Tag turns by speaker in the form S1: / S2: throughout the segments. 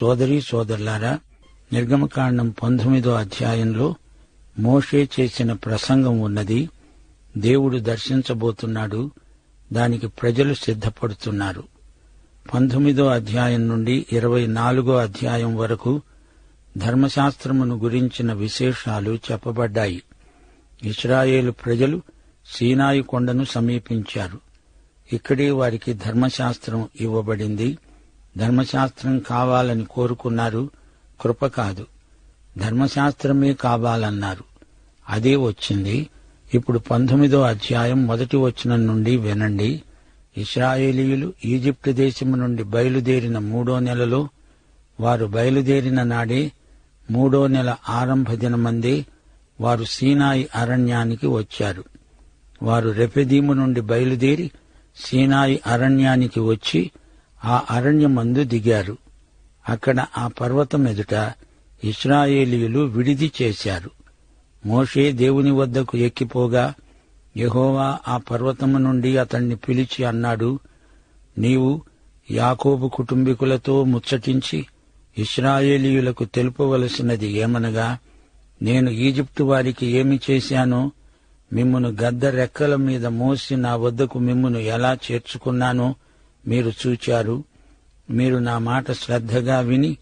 S1: సోదరి సోదరులారా నిర్గమకాండం పంతొమ్మిదో అధ్యాయంలో మోషే చేసిన ప్రసంగం ఉన్నది. దేవుడు దర్శించబోతున్నాడు. దానికి ప్రజలు సిద్ధపడుతున్నారు. పంతొమ్మిదో అధ్యాయం నుండి ఇరవై నాలుగో అధ్యాయం వరకు ధర్మశాస్త్రమును గురించిన విశేషాలు చెప్పబడ్డాయి. ఇస్రాయేలు ప్రజలు సీనాయి కొండను సమీపించారు. ఇక్కడే వారికి ధర్మశాస్త్రం ఇవ్వబడింది. ధర్మశాస్త్రం కావాలని కోరుకున్నారు కృప కాదు. ధర్మశాస్త్రమే కావాలన్నారు. అదే వచ్చింది. ఇప్పుడు పంతొమ్మిదో అధ్యాయం మొదటి వచనం నుండి వినండి. ఇస్రాయేలీయులు ఈజిప్టు దేశము నుండి బయలుదేరిన మూడో నెలలో వారు బయలుదేరిన నాడే మూడో నెల ఆరంభ దినమందే వారు సీనాయి అరణ్యానికి వచ్చారు. వారు రెపెదీము నుండి బయలుదేరి సీనాయి అరణ్యానికి వచ్చి ఆ అరణ్యమందు దిగారు. అక్కడ ఆ పర్వతం ఎదుట ఇస్రాయేలీయులు విడిది చేశారు. మోషే దేవుని వద్దకు ఎక్కిపోగా యహోవా ఆ పర్వతము నుండి అతణ్ణి పిలిచి అన్నాడు నీవు యాకోబు కుటుంబీకులతో ముచ్చటించి ఇస్రాయేలీయులకు తెలుపవలసినది ఏమనగా నేను ఈజిప్టు వారికి ఏమి చేశానో మిమ్మును గద్ద రెక్కల మీద మోసి నా వద్దకు మిమ్మును ఎలా చేర్చుకున్నానో మీరు చూచారు. మీరు నా మాట శ్రద్ధగా విని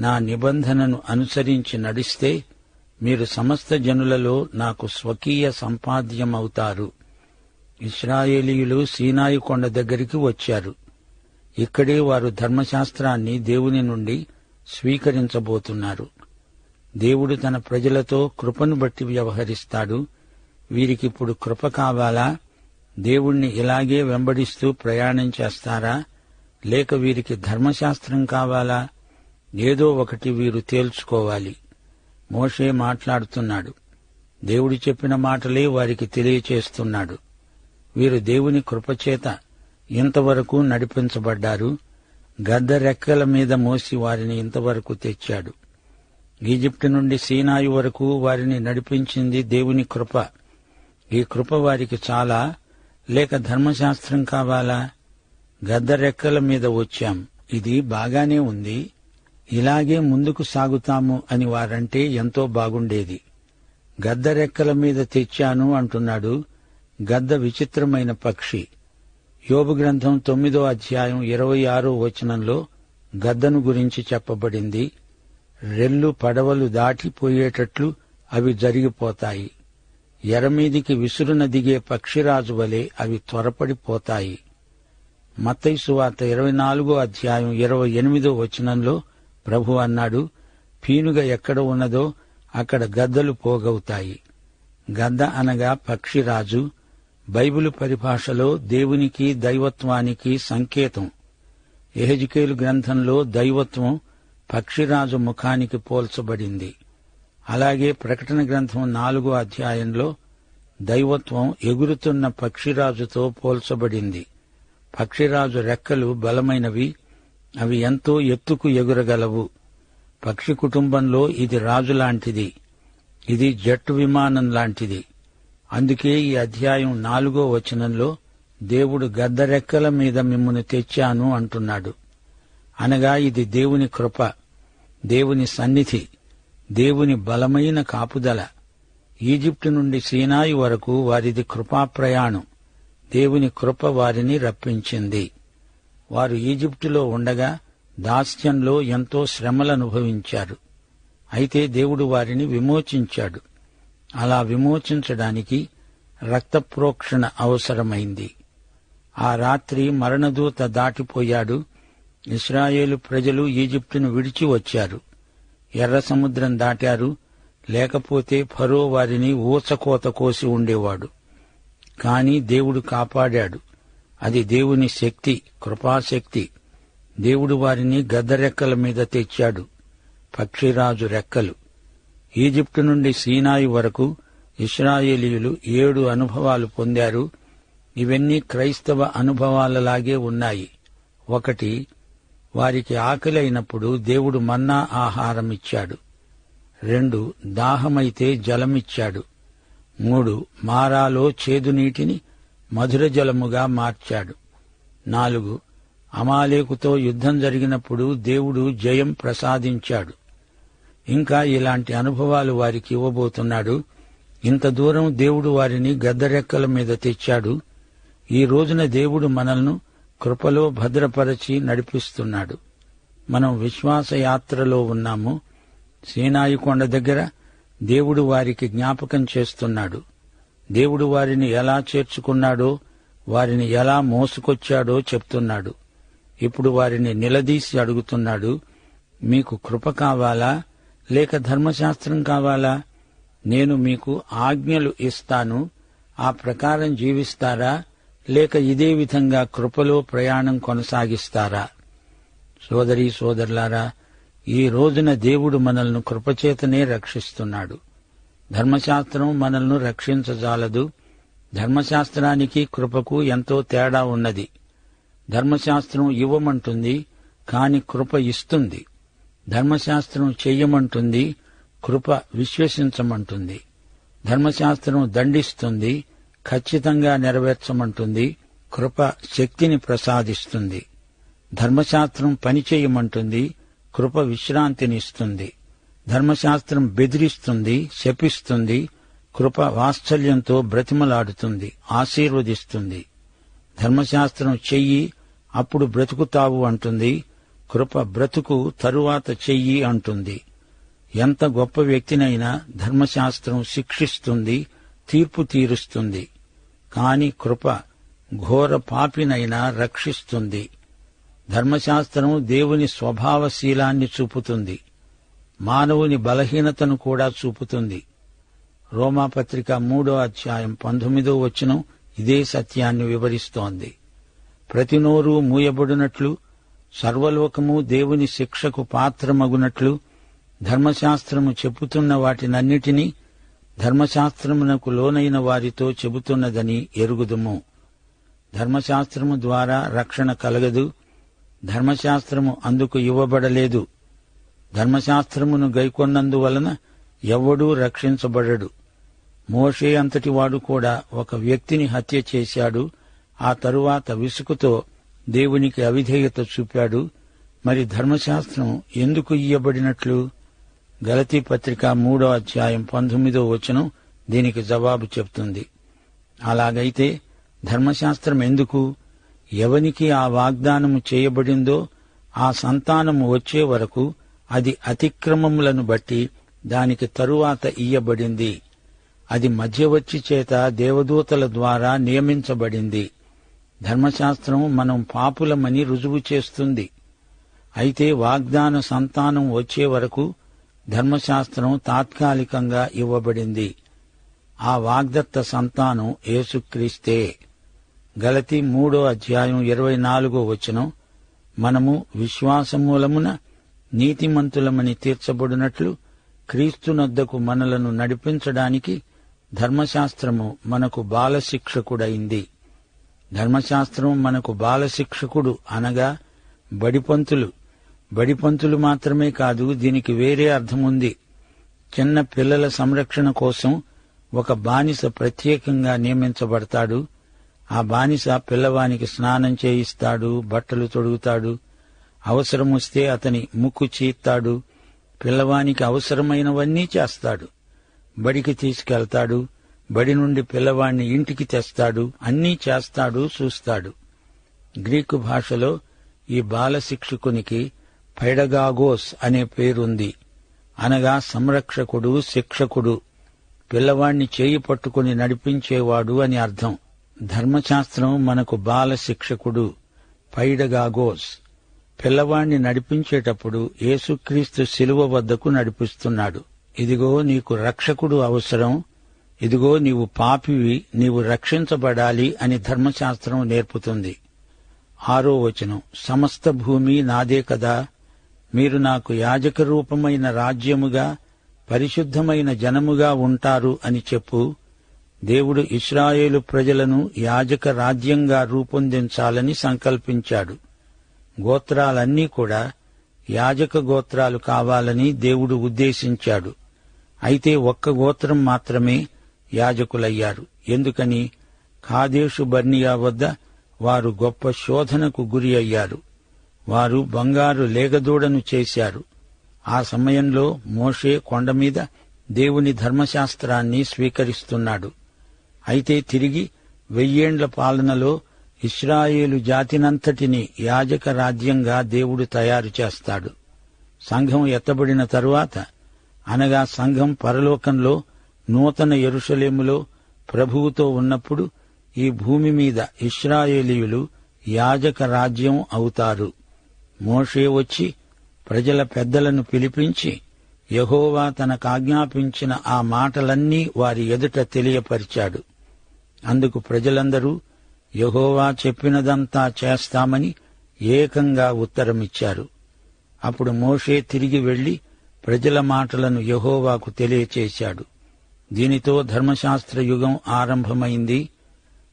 S1: నా నిబంధనను అనుసరించి నడిస్తే మీరు సమస్త జనులలో నాకు స్వకీయ సంపాద్యమవుతారు. ఇస్రాయేలీయులు సీనాయి కొండ దగ్గరికి వచ్చారు. ఇక్కడే వారు ధర్మశాస్త్రాన్ని దేవుని నుండి స్వీకరించబోతున్నారు. దేవుడు తన ప్రజలతో కృపను బట్టి వ్యవహరిస్తాడు. వీరికిప్పుడు కృప కావాలా? దేవుణ్ణి ఇలాగే వెంబడిస్తూ ప్రయాణం చేస్తారా? లేక వీరికి ధర్మశాస్త్రం కావాలా? ఏదో ఒకటి వీరు తేల్చుకోవాలి. మోషే మాట్లాడుతున్నాడు. దేవుడు చెప్పిన మాటలే వారికి తెలియచేస్తున్నాడు. వీరు దేవుని కృపచేత ఇంతవరకు నడిపించబడ్డారు. గద్ద రెక్కల మీద మోసి వారిని ఇంతవరకు తెచ్చాడు. ఈజిప్టు నుండి సీనాయి వరకు వారిని నడిపించింది దేవుని కృప. ఈ కృప వారికి చాలా లేక ధర్మశాస్త్రం కావాలా? గద్ద రెక్కల మీద వచ్చాం. ఇది బాగానే ఉంది. ఇలాగే ముందుకు సాగుతాము అని వారంటే ఎంతో బాగుండేది. గద్దరెక్కల మీద తెచ్చాను అంటున్నాడు గద్ద విచిత్రమైన పక్షి. యోబు గ్రంథం తొమ్మిదో అధ్యాయం ఇరవై ఆరో వచనంలో గద్దను గురించి చెప్పబడింది. రెల్లు పడవలు దాటిపోయేటట్లు అవి జరిగిపోతాయి. ఎరమీదికి విసురున దిగే పక్షిరాజు వలె అవి త్వరపడిపోతాయి. మత్తైసు వార్త ఇరవై నాలుగో అధ్యాయం ఇరవై ఎనిమిదో వచనంలో ప్రభు అన్నాడు పీనుగ ఎక్కడ ఉన్నదో అక్కడ గద్దలు పోగవుతాయి. గద్ద అనగా పక్షిరాజు. బైబిలు పరిభాషలో దేవునికి దైవత్వానికి సంకేతం. ఎహెజికేలు గ్రంథంలో దైవత్వం పక్షిరాజు ముఖానికి పోల్చబడింది. అలాగే ప్రకటన గ్రంథం నాలుగో అధ్యాయంలో దైవత్వం ఎగురుతున్న పక్షిరాజుతో పోల్చబడింది. పక్షిరాజు రెక్కలు బలమైనవి అవి ఎంతో ఎత్తుకు ఎగురగలవు. పక్షి కుటుంబంలో ఇది రాజు లాంటిది. ఇది జట్టు విమానం లాంటిది. అందుకే ఈ అధ్యాయం నాలుగో వచనంలో దేవుడు గద్ద రెక్కల మీద మిమ్మును తెచ్చాను అంటున్నాడు. అనగా ఇది దేవుని కృప దేవుని సన్నిధి. దేవుని బలమైన కాపుదల. ఈజిప్టు నుండి సీనాయి వరకు వారిది కృపా ప్రయాణం. దేవుని కృప వారిని రప్పించింది. వారు ఈజిప్టులో ఉండగా దాస్యంలో ఎంతో శ్రమలు అనుభవించారు అయితే దేవుడు వారిని విమోచించాడు. అలా విమోచించడానికి రక్తప్రోక్షణ అవసరమైంది. ఆ రాత్రి మరణదూత దాటిపోయాడు. ఇస్రాయేలు ప్రజలు ఈజిప్టును విడిచి వచ్చారు. ఎర్ర సముద్రం దాటారు. లేకపోతే ఫరో వారిని ఊచకోత కోసి ఉండేవాడు. కాని దేవుడు కాపాడాడు. అది దేవుని శక్తి కృపాశక్తి. దేవుడు వారిని గద్దరెక్కల మీద తెచ్చాడు. పక్షిరాజు రెక్కలు. ఈజిప్టు నుండి సీనాయి వరకు ఇస్రాయేలీయులు ఏడు అనుభవాలు పొందారు. ఇవన్నీ క్రైస్తవ అనుభవాలలాగే ఉన్నాయి. ఒకటి వారికి ఆకలి అయినప్పుడు దేవుడు మన్నా ఆహారం ఇచ్చాడు రెండు దాహమైతే జలమిచ్చాడు. మూడు మారాలో చేదు నీటిని మధుర జలముగా మార్చాడు. నాలుగు అమాలేకుతో యుద్ధం జరిగినప్పుడు దేవుడు జయం ప్రసాదించాడు. ఇంకా ఇలాంటి అనుభవాలు వారికి ఇవ్వబోతున్నాడు. ఇంత దూరం దేవుడు వారిని గద్దరెక్కల మీద తెచ్చాడు. ఈ రోజున దేవుడు మనల్ని కృపలో భద్రపరచి నడిపిస్తున్నాడు. మనం విశ్వాస యాత్రలో ఉన్నాము. సీనాయి కొండ దగ్గర దేవుడు వారికి జ్ఞాపకం చేస్తున్నాడు. దేవుడు వారిని ఎలా చేర్చుకున్నాడో వారిని ఎలా మోసుకొచ్చాడో చెప్తున్నాడు. ఇప్పుడు వారిని నిలదీసి అడుగుతున్నాడు మీకు కృప కావాలా? లేక ధర్మశాస్త్రం కావాలా? నేను మీకు ఆజ్ఞలు ఇస్తాను. ఆ ప్రకారం జీవిస్తారా? లేక ఇదే విధంగా కృపలో ప్రయాణం కొనసాగిస్తారా? సోదరి సోదరులారా ఈ రోజున దేవుడు మనల్ని కృపచేతనే రక్షిస్తున్నాడు. ధర్మశాస్త్రం మనల్ని రక్షించజాలదు. ధర్మశాస్త్రానికి కృపకు ఎంతో తేడా ఉన్నది. ధర్మశాస్త్రం ఇవ్వమంటుంది కాని కృప ఇస్తుంది. ధర్మశాస్త్రం చెయ్యమంటుంది కృప విశ్వసించమంటుంది. ధర్మశాస్త్రం దండిస్తుంది ఖచ్చితంగా నెరవేర్చమంటుంది కృప శక్తిని ప్రసాదిస్తుంది. ధర్మశాస్త్రం పనిచేయమంటుంది కృప విశ్రాంతినిస్తుంది. ధర్మశాస్త్రం బెదిరిస్తుంది శపిస్తుంది కృప వాత్సల్యంతో బ్రతిమలాడుతుంది ఆశీర్వదిస్తుంది. ధర్మశాస్త్రం చెయ్యి అప్పుడు బ్రతుకుతావు అంటుంది కృప బ్రతుకు తరువాత చెయ్యి అంటుంది. ఎంత గొప్ప వ్యక్తినైనా ధర్మశాస్త్రం శిక్షిస్తుంది తీర్పు తీరుస్తుంది. కాని కృప ఘోర పాపినైనా రక్షిస్తుంది. ధర్మశాస్త్రం దేవుని స్వభావశీలాన్ని చూపుతుంది. మానవుని బలహీనతను కూడా చూపుతుంది. రోమాపత్రిక మూడో అధ్యాయం పంతొమ్మిదో వచనం ఇదే సత్యాన్ని వివరిస్తోంది. ప్రతి నోరు మూయబడినట్లు సర్వలోకము దేవుని శిక్షకు పాత్రమగునట్లు ధర్మశాస్త్రము చెప్పుతున్న వాటినన్నిటినీ ధర్మశాస్త్రమునకు లోనైన వారితో చెబుతున్నదని ఎరుగుదుము. ధర్మశాస్త్రము ద్వారా రక్షణ కలగదు. ధర్మశాస్త్రము అందుకు ఇవ్వబడలేదు. ధర్మశాస్త్రమును గైకొన్నందువలన ఎవ్వడూ రక్షించబడడు. మోషే అంతటివాడు కూడా ఒక వ్యక్తిని హత్య చేశాడు. ఆ తరువాత విసుకుతో దేవునికి అవిధేయత చూపాడు. మరి ధర్మశాస్త్రం ఎందుకు ఇయ్యబడినట్లు? గలతీ పత్రిక మూడో అధ్యాయం పంతొమ్మిదో వచనం దీనికి జవాబు చెప్తుంది. అలాగైతే ధర్మశాస్త్రం ఎందుకు? ఎవనికి ఆ వాగ్దానము చేయబడిందో ఆ సంతానము వచ్చే వరకు అది అతిక్రమములను బట్టి దానికి తరువాత ఇయ్యబడింది. అది మధ్యవర్తి చేత దేవదూతల ద్వారా నియమించబడింది. ధర్మశాస్త్రం మనం పాపులమని రుజువు చేస్తుంది. అయితే వాగ్దాన సంతానం వచ్చే వరకు ధర్మశాస్త్రం తాత్కాలికంగా ఇవ్వబడింది. ఆ వాగ్దత్త సంతానం యేసుక్రీస్తే. గలతి మూడో అధ్యాయం ఇరవై నాలుగో వచనం. మనము విశ్వాసమూలమున నీతిమంతులమని తీర్చబడినట్లు క్రీస్తునొద్దకు మనలను నడిపించడానికి ధర్మశాస్త్రము మనకు బాలశిక్షకుడైంది. ధర్మశాస్త్రం మనకు బాలశిక్షకుడు అనగా బడిపంతులు. బడిపంతులు మాత్రమే కాదు దీనికి వేరే అర్థముంది. చిన్న పిల్లల సంరక్షణ కోసం ఒక బానిస ప్రత్యేకంగా నియమించబడతాడు. ఆ బానిస పిల్లవానికి స్నానం చేయిస్తాడు బట్టలు తొడుగుతాడు. అవసరం వస్తే అతని ముక్కు చీత్తాడు. పిల్లవానికి అవసరమైనవన్నీ చేస్తాడు. బడికి తీసుకెళ్తాడు. బడి నుండి పిల్లవాణ్ణి ఇంటికి తెస్తాడు. అన్నీ చేస్తాడు చూస్తాడు. గ్రీకు భాషలో ఈ బాల శిక్షకునికి పైడగాగోస్ అనే పేరుంది. అనగా సంరక్షకుడు శిక్షకుడు. పిల్లవాణ్ణి చేయి పట్టుకుని నడిపించేవాడు అని అర్థం. ధర్మశాస్త్రం మనకు బాల శిక్షకుడు పైడగాగోస్. పిల్లవాణ్ణి నడిపించేటప్పుడు యేసుక్రీస్తు శిలువ వద్దకు నడిపిస్తున్నాడు. ఇదిగో నీకు రక్షకుడు అవసరం. ఇదిగో నీవు పాపివి నీవు రక్షించబడాలి అని ధర్మశాస్త్రం నేర్పుతుంది. ఆరో వచనం. సమస్త భూమి నాదే కదా. మీరు నాకు యాజక రూపమైన రాజ్యముగా పరిశుద్ధమైన జనముగా ఉంటారు అని చెప్పు. దేవుడు ఇస్రాయేలు ప్రజలను యాజక రాజ్యంగా రూపొందించాలని సంకల్పించాడు. గోత్రాలన్నీ కూడా యాజక గోత్రాలు కావాలని దేవుడు ఉద్దేశించాడు. అయితే ఒక్క గోత్రం మాత్రమే యాజకులయ్యారు. ఎందుకని? కాదేశు బర్నియా వద్ద వారు గొప్ప శోధనకు గురి అయ్యారు. వారు బంగారు లేగదూడను చేశారు. ఆ సమయంలో మోషే కొండమీద దేవుని ధర్మశాస్త్రాన్ని స్వీకరిస్తున్నాడు. అయితే తిరిగి వెయ్యేండ్ల పాలనలో ఇస్రాయేలు జాతినంతటిని యాజక రాజ్యంగా దేవుడు తయారు చేస్తాడు. సంఘం ఎత్తబడిన తరువాత అనగా సంఘం పరలోకంలో నూతన ఎరుషలేములో ప్రభువుతో ఉన్నప్పుడు ఈ భూమి మీద ఇస్రాయేలీయులు యాజక రాజ్యం అవుతారు. మోషే వచ్చి ప్రజల పెద్దలను పిలిపించి యహోవా తనకాజ్ఞాపించిన ఆ మాటలన్నీ వారి ఎదుట తెలియపరిచాడు. అందుకు ప్రజలందరూ యహోవా చెప్పినదంతా చేస్తామని ఏకంగా ఉత్తరమిచ్చారు. అప్పుడు మోషే తిరిగి వెళ్ళి ప్రజల మాటలను యహోవాకు తెలియచేశాడు. దీనితో ధర్మశాస్త్ర యుగం ఆరంభమైంది.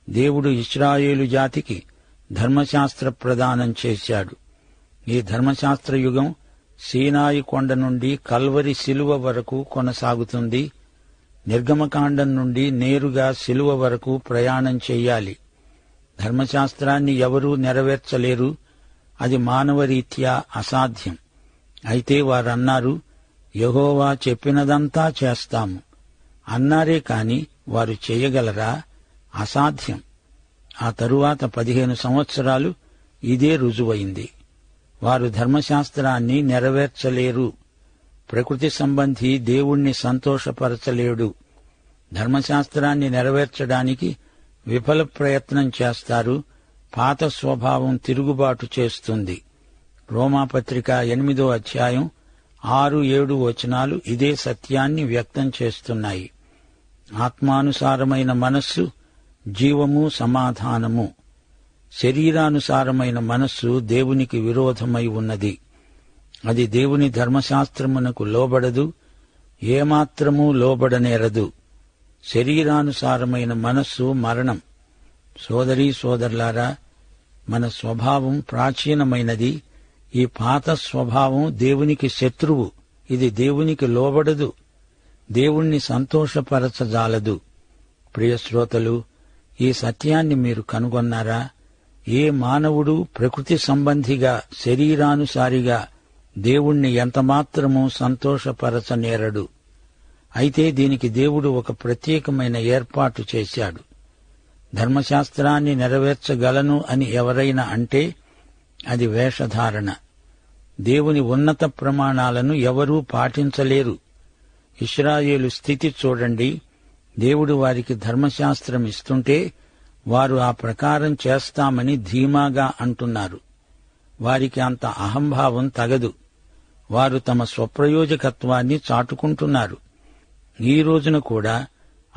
S1: దేవుడు ఇస్రాయేలు జాతికి ధర్మశాస్త్ర ప్రదానం చేశాడు. ఈ ధర్మశాస్త్ర యుగం సీనాయి కొండ నుండి కల్వరి శిలువ వరకు కొనసాగుతుంది. నిర్గమకాండం నుండి నేరుగా శిలువ వరకు ప్రయాణం చెయ్యాలి ధర్మశాస్త్రాన్ని ఎవరూ నెరవేర్చలేరు. అది మానవరీత్యా అసాధ్యం. అయితే వారన్నారు యహోవా చెప్పినదంతా చేస్తాము. అన్నారే కాని వారు చేయగలరా? అసాధ్యం. ఆ తరువాత పదిహేను సంవత్సరాలు ఇదే రుజువైంది. వారు ధర్మశాస్త్రాన్ని నెరవేర్చలేరు. ప్రకృతి సంబంధి దేవుణ్ణి సంతోషపరచలేడు. ధర్మశాస్త్రాన్ని నెరవేర్చడానికి విఫల ప్రయత్నం చేస్తారు. పాత స్వభావం తిరుగుబాటు చేస్తుంది. రోమాపత్రిక ఎనిమిదో అధ్యాయం ఆరు ఏడు వచనాలు ఇదే సత్యాన్ని వ్యక్తం చేస్తున్నాయి. ఆత్మానుసారమైన మనస్సు జీవము సమాధానము. శరీరానుసారమైన మనస్సు దేవునికి విరోధమై ఉన్నది. అది దేవుని ధర్మశాస్త్రమునకు లోబడదు ఏమాత్రమూ లోబడనేరదు. శరీరానుసారమైన మనస్సు మరణం. సోదరీ సోదరులారా మన స్వభావం ప్రాచీనమైనది. ఈ పాత స్వభావం దేవునికి శత్రువు. ఇది దేవునికి లోబడదు. దేవుణ్ణి సంతోషపరచజాలదు. ప్రియశ్రోతలు ఈ సత్యాన్ని మీరు కనుగొన్నారా? ఏ మానవుడు ప్రకృతి సంబంధిగా శరీరానుసారిగా దేవుణ్ణి ఎంతమాత్రమూ సంతోషపరచనేరడు. అయితే దీనికి దేవుడు ఒక ప్రత్యేకమైన ఏర్పాటు చేశాడు. ధర్మశాస్త్రాన్ని నెరవేర్చగలను అని ఎవరైనా అంటే అది వేషధారణ. దేవుని ఉన్నత ప్రమాణాలను ఎవరూ పాటించలేరు. ఇస్రాయేలు స్థితి చూడండి. దేవుడు వారికి ధర్మశాస్త్రం ఇస్తుంటే వారు ఆ ప్రకారం చేస్తామని ధీమాగా అంటున్నారు. వారికి అంత అహంభావం తగదు. వారు తమ స్వప్రయోజకత్వాన్ని చాటుకుంటున్నారు. ఈ రోజున కూడా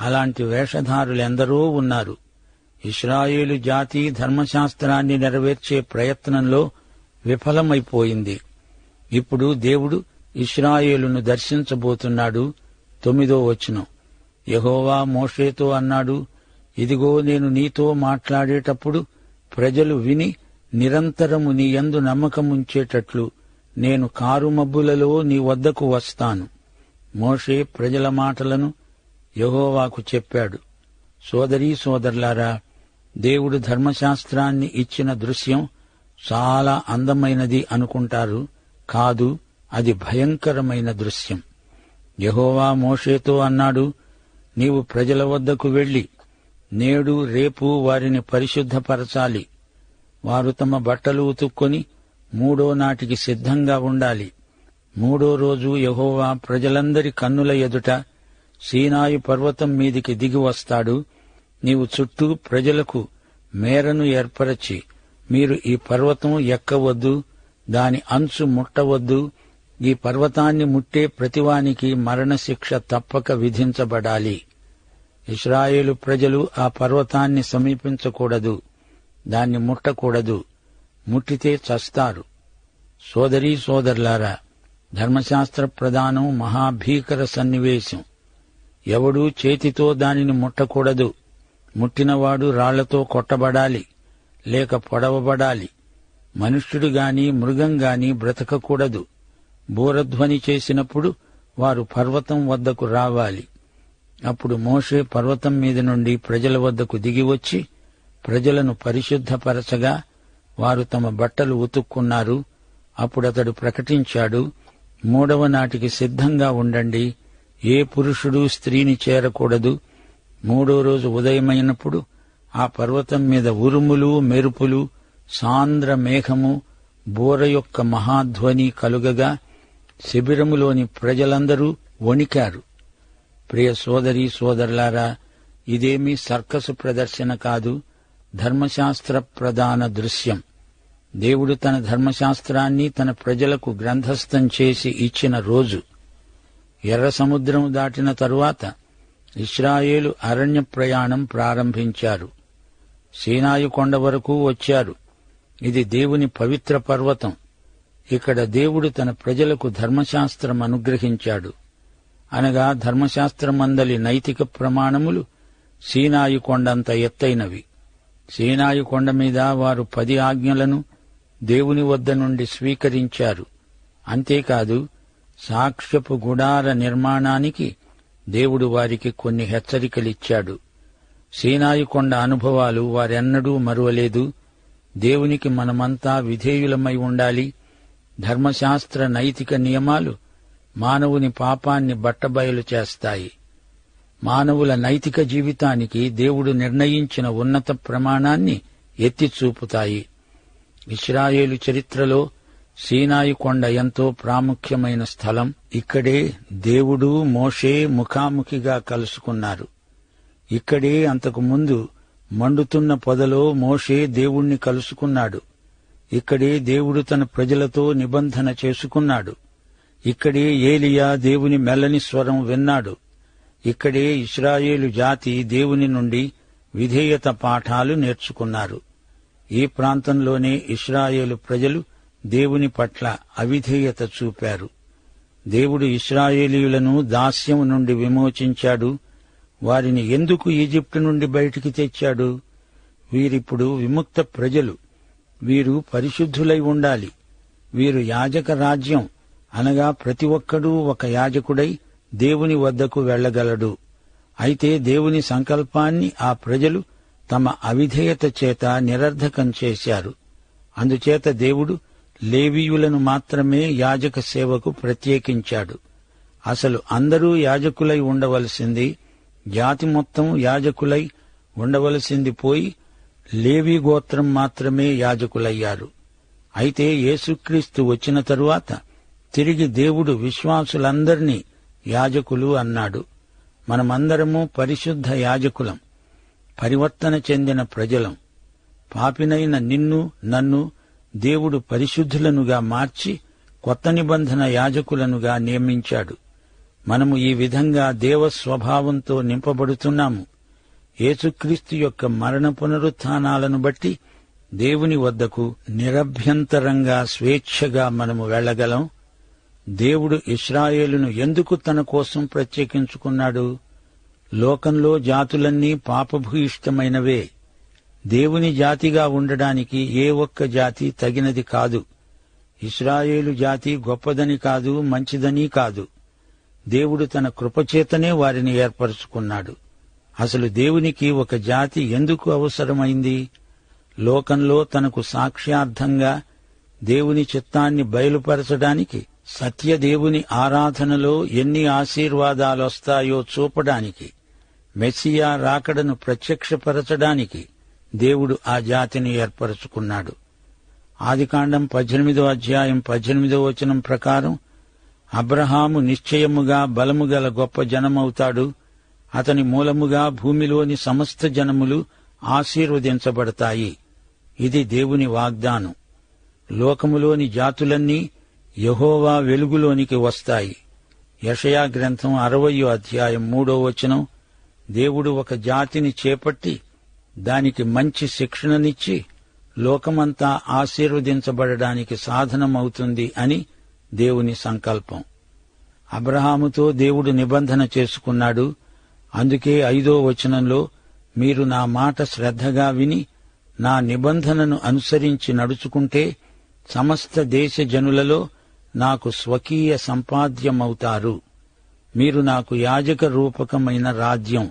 S1: అలాంటి వేషధారులెందరో ఉన్నారు. ఇస్రాయేలు జాతి ధర్మశాస్త్రాన్ని నెరవేర్చే ప్రయత్నంలో విఫలమైపోయింది. ఇప్పుడు దేవుడు ఇస్రాయేలును దర్శించబోతున్నాడు తొమ్మిదో వచనం. యహోవా మోషేతో అన్నాడు ఇదిగో నేను నీతో మాట్లాడేటప్పుడు ప్రజలు విని నిరంతరము నీ యందు నమ్మకముంచేటట్లు నేను కారుమబ్బులలో నీ వద్దకు వస్తాను. మోషే ప్రజల మాటలను యహోవాకు చెప్పాడు. సోదరీ సోదరులారా దేవుడు ధర్మశాస్త్రాన్ని ఇచ్చిన దృశ్యం చాలా అందమైనది అనుకుంటారు కాదు అది భయంకరమైన దృశ్యం. యహోవా మోషేతో అన్నాడు నీవు ప్రజల వద్దకు వెళ్ళి నేడు రేపు వారిని పరిశుద్ధపరచాలి. వారు తమ బట్టలు ఉతుక్కొని మూడో నాటికి సిద్ధంగా ఉండాలి. మూడో రోజు యహోవా ప్రజలందరి కన్నుల ఎదుట సీనాయు పర్వతం మీదికి దిగి వస్తాడు. నీవు చుట్టూ ప్రజలకు మేరను ఏర్పరచి మీరు ఈ పర్వతం ఎక్కవద్దు దాని అంచు ముట్టవద్దు ఈ పర్వతాన్ని ముట్టే ప్రతివానికి మరణశిక్ష తప్పక విధించబడాలి. ఇస్రాయేలు ప్రజలు ఆ పర్వతాన్ని సమీపించకూడదు. దాన్ని ముట్టకూడదు. ముట్టితే చస్తారు. సోదరీ సోదరులారా ధర్మశాస్త్ర ప్రధానం మహాభీకర సన్నివేశం. ఎవడూ చేతితో దానిని ముట్టకూడదు. ముట్టినవాడు రాళ్ళతో కొట్టబడాలి లేక పొడవబడాలి. మనుష్యుడు గాని మృగం గాని బ్రతకకూడదు. బూరధ్వని చేసినప్పుడు వారు పర్వతం వద్దకు రావాలి. అప్పుడు మోషే పర్వతం మీద నుండి ప్రజల వద్దకు దిగివచ్చి ప్రజలను పరిశుద్ధపరచగా వారు తమ బట్టలు ఉతుక్కున్నారు. అప్పుడతడు ప్రకటించాడు మూడవ నాటికి సిద్ధంగా ఉండండి ఏ పురుషుడు స్త్రీని చేరకూడదు. మూడో రోజు ఉదయమైనప్పుడు ఆ పర్వతం మీద ఉరుములు మెరుపులు సాంద్ర మేఘము బోర యొక్క మహాధ్వని కలుగగా శిబిరములోని ప్రజలందరూ వణికారు. ప్రియ సోదరి సోదరులారా ఇదేమీ సర్కసు ప్రదర్శన కాదు ధర్మశాస్త్ర ప్రధాన దృశ్యం. దేవుడు తన ధర్మశాస్త్రాన్ని తన ప్రజలకు గ్రంథస్థం చేసి ఇచ్చిన రోజు. ఎర్ర సముద్రం దాటిన తరువాత ఇస్రాయేలు అరణ్య ప్రయాణం ప్రారంభించారు. సీనాయి కొండ వరకు వచ్చారు. ఇది దేవుని పవిత్ర పర్వతం. ఇక్కడ దేవుడు తన ప్రజలకు ధర్మశాస్త్రం అనుగ్రహించాడు. అనగా ధర్మశాస్త్రమందలి నైతిక ప్రమాణములు సీనాయి కొండంత ఎత్తైనవి. సీనాయి కొండ మీద వారు పది ఆజ్ఞలను దేవుని వద్ద నుండి స్వీకరించారు. అంతేకాదు సాక్ష్యపు గుడార నిర్మాణానికి దేవుడు వారికి కొన్ని హెచ్చరికలిచ్చాడు. సీనాయి కొండ అనుభవాలు వారెన్నడూ మరువలేదు. దేవునికి మనమంతా విధేయులమై ఉండాలి. ధర్మశాస్త్ర నైతిక నియమాలు మానవుని పాపాన్ని బట్టబయలు చేస్తాయి. మానవుల నైతిక జీవితానికి దేవుడు నిర్ణయించిన ఉన్నత ప్రమాణాన్ని ఎత్తి చూపుతాయి ఇస్రాయేలు చరిత్రలో సీనాయి కొండ ఎంతో ప్రాముఖ్యమైన స్థలం. ఇక్కడే దేవుడు మోషే ముఖాముఖిగా కలుసుకున్నారు. ఇక్కడే అంతకు ముందు మండుతున్న పొదలో మోషే దేవుణ్ణి కలుసుకున్నాడు. ఇక్కడే దేవుడు తన ప్రజలతో నిబంధన చేసుకున్నాడు. ఇక్కడే ఏలియా దేవుని మెల్లని స్వరం విన్నాడు. ఇక్కడే ఇస్రాయేలు జాతి దేవుని నుండి విధేయత పాఠాలు నేర్చుకున్నారు. ఈ ప్రాంతంలోనే ఇస్రాయేలు ప్రజలు దేవుని పట్ల అవిధేయత చూపారు. దేవుడు ఇస్రాయేలీయులను దాస్యం నుండి విమోచించాడు. వారిని ఎందుకు ఈజిప్టు నుండి బయటికి తెచ్చాడు? వీరిప్పుడు విముక్త ప్రజలు. వీరు పరిశుద్ధులై ఉండాలి. వీరు యాజక రాజ్యం. అనగా ప్రతి ఒక్కడూ ఒక యాజకుడై దేవుని వద్దకు వెళ్ళగలడు. అయితే దేవుని సంకల్పాన్ని ఆ ప్రజలు తమ అవిధేయత చేత నిరర్ధకం చేశారు. అందుచేత దేవుడు లేవీయులను మాత్రమే యాజక సేవకు ప్రత్యేకించాడు. అసలు అందరూ యాజకులై ఉండవలసింది జాతి మొత్తం యాజకులై ఉండవలసింది పోయి లేవీ గోత్రం మాత్రమే యాజకులయ్యారు. అయితే యేసుక్రీస్తు వచ్చిన తరువాత తిరిగి దేవుడు విశ్వాసులందర్నీ యాజకులు అన్నాడు. మనమందరము పరిశుద్ధ యాజకులం పరివర్తన చెందిన ప్రజలం. పాపినైన నిన్ను నన్ను దేవుడు పరిశుద్ధులనుగా మార్చి కొత్త నిబంధన యాజకులనుగా నియమించాడు. మనము ఈ విధంగా దేవస్వభావంతో నింపబడుతున్నాము. యేసుక్రీస్తు యొక్క మరణ పునరుత్నాలను బట్టి దేవుని వద్దకు నిరభ్యంతరంగా స్వేచ్ఛగా మనము వెళ్ళగలం. దేవుడు ఇస్రాయేలును ఎందుకు తన కోసం ప్రత్యేకించుకున్నాడు? లోకంలో జాతులన్నీ పాపభూయిష్టమైనవే. దేవుని జాతిగా ఉండడానికి ఏ ఒక్క జాతి తగినది కాదు. ఇస్రాయేలు జాతి గొప్పదని కాదు మంచిదని కాదు. దేవుడు తన కృపచేతనే వారిని ఏర్పరచుకున్నాడు. అసలు దేవునికి ఒక జాతి ఎందుకు అవసరమైంది? లోకంలో తనకు సాక్ష్యార్థంగా దేవుని చిత్తాన్ని బయలుపరచడానికి సత్యదేవుని ఆరాధనలో ఎన్ని ఆశీర్వాదాలొస్తాయో చూపడానికి మెస్సియా రాకడను ప్రత్యక్షపరచడానికి దేవుడు ఆ జాతిని ఏర్పరచుకున్నాడు. ఆదికాండం పద్దెనిమిదో అధ్యాయం పద్దెనిమిదో వచనం ప్రకారం అబ్రహాము నిశ్చయముగా బలము గల గొప్ప జనమవుతాడు. అతని మూలముగా భూమిలోని సమస్త జనములు ఆశీర్వదించబడతాయి. ఇది దేవుని వాగ్దానం. లోకములోని జాతులన్నీ యహోవా వెలుగులోనికి వస్తాయి. యషయా గ్రంథం అరవయో అధ్యాయం మూడో వచనం దేవుడు ఒక జాతిని చేపట్టి దానికి మంచి శిక్షణనిచ్చి లోకమంతా ఆశీర్వదించబడడానికి సాధనమవుతుంది అని దేవుని సంకల్పం. అబ్రహాముతో దేవుడు నిబంధన చేసుకున్నాడు. అందుకే ఐదో వచనంలో మీరు నా మాట శ్రద్ధగా విని నా నిబంధనను అనుసరించి నడుచుకుంటే సమస్త దేశ జనులలో నాకు స్వకీయ సంపాద్యమవుతారు. మీరు నాకు యాజక రూపకమైన రాజ్యం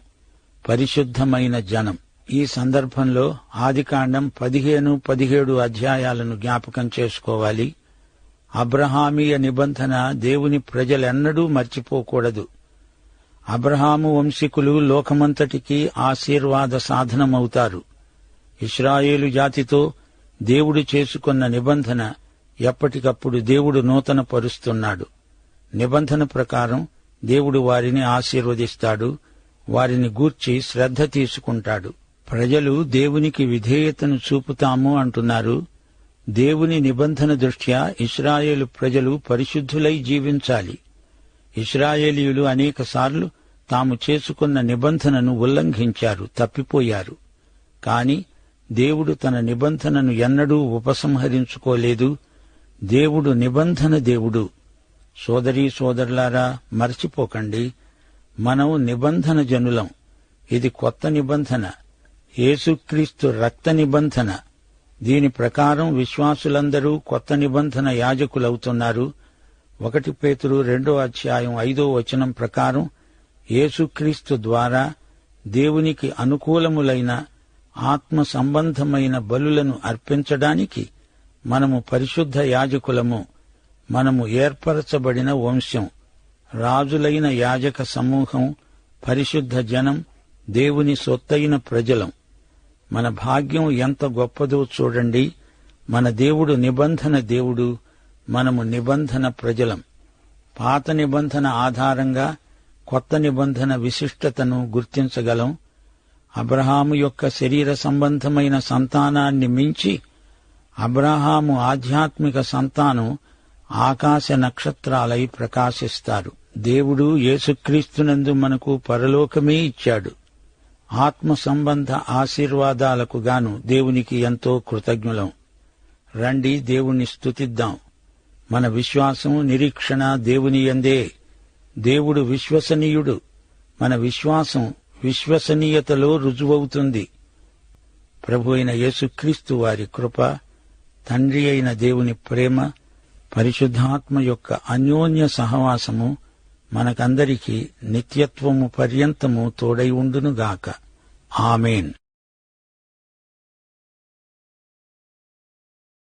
S1: పరిశుద్ధమైన జనం. ఈ సందర్భంలో ఆదికాండం పదిహేను పదిహేడు అధ్యాయాలను జ్ఞాపకం చేసుకోవాలి. అబ్రహామీయ నిబంధన దేవుని ప్రజలెన్నడూ మర్చిపోకూడదు. అబ్రహాము వంశీకులు లోకమంతటికి ఆశీర్వాద సాధనమవుతారు. ఇస్రాయేలు జాతితో దేవుడు చేసుకున్న నిబంధన ఎప్పటికప్పుడు దేవుడు నూతన పరుస్తున్నాడు నిబంధన ప్రకారం దేవుడు వారిని ఆశీర్వదిస్తాడు వారిని గూర్చి శ్రద్ధ తీసుకుంటాడు. ప్రజలు దేవునికి విధేయతను చూపుతాము అంటున్నారు. దేవుని నిబంధన దృష్ట్యా ఇస్రాయేలు ప్రజలు పరిశుద్ధులై జీవించాలి. ఇస్రాయేలీయులు అనేకసార్లు తాము చేసుకున్న నిబంధనను ఉల్లంఘించారు తప్పిపోయారు. కాని దేవుడు తన నిబంధనను ఎన్నడూ ఉపసంహరించుకోలేదు దేవుడు నిబంధన దేవుడు. సోదరీ సోదరులారా మర్చిపోకండి. మనం నిబంధన జనులం. ఇది కొత్త నిబంధన. యేసుక్రీస్తు రక్త నిబంధన. దీని ప్రకారం విశ్వాసులందరూ కొత్త నిబంధన యాజకులవుతున్నారు. ఒకటి పేతురు రెండో అధ్యాయం ఐదో వచనం ప్రకారం యేసుక్రీస్తు ద్వారా దేవునికి అనుకూలములైన ఆత్మ సంబంధమైన బలులను అర్పించడానికి మనము పరిశుద్ధ యాజకులము మనము ఏర్పరచబడిన వంశం రాజులైన యాజక సమూహం పరిశుద్ధ జనం దేవుని సొత్తైన ప్రజలం. మన భాగ్యం ఎంత గొప్పదో చూడండి. మన దేవుడు నిబంధన దేవుడు మనము నిబంధన ప్రజలం. పాత నిబంధన ఆధారంగా కొత్త నిబంధన విశిష్టతను గుర్తించగలం. అబ్రహాము యొక్క శరీర సంబంధమైన సంతానాన్ని మించి అబ్రహాము ఆధ్యాత్మిక సంతానం ఆకాశ నక్షత్రాలై ప్రకాశిస్తారు దేవుడు యేసుక్రీస్తునందు మనకు పరలోకమే ఇచ్చాడు. ఆత్మ సంబంధ ఆశీర్వాదాలకు గాను దేవునికి ఎంతో కృతజ్ఞులం. రండి దేవుణ్ణి స్తుతిద్దాం. మన విశ్వాసం నిరీక్షణ దేవుని ఎందే దేవుడు విశ్వసనీయుడు. మన విశ్వాసం విశ్వసనీయతలో రుజువవుతుంది. ప్రభు అయిన యేసుక్రీస్తు వారి కృప తండ్రి అయిన దేవుని ప్రేమ పరిశుద్ధాత్మ యొక్క అన్యోన్య సహవాసము మనకందరికీ నిత్యత్వము పర్యంతము తోడై ఉండునుగాక. ఆమెన్.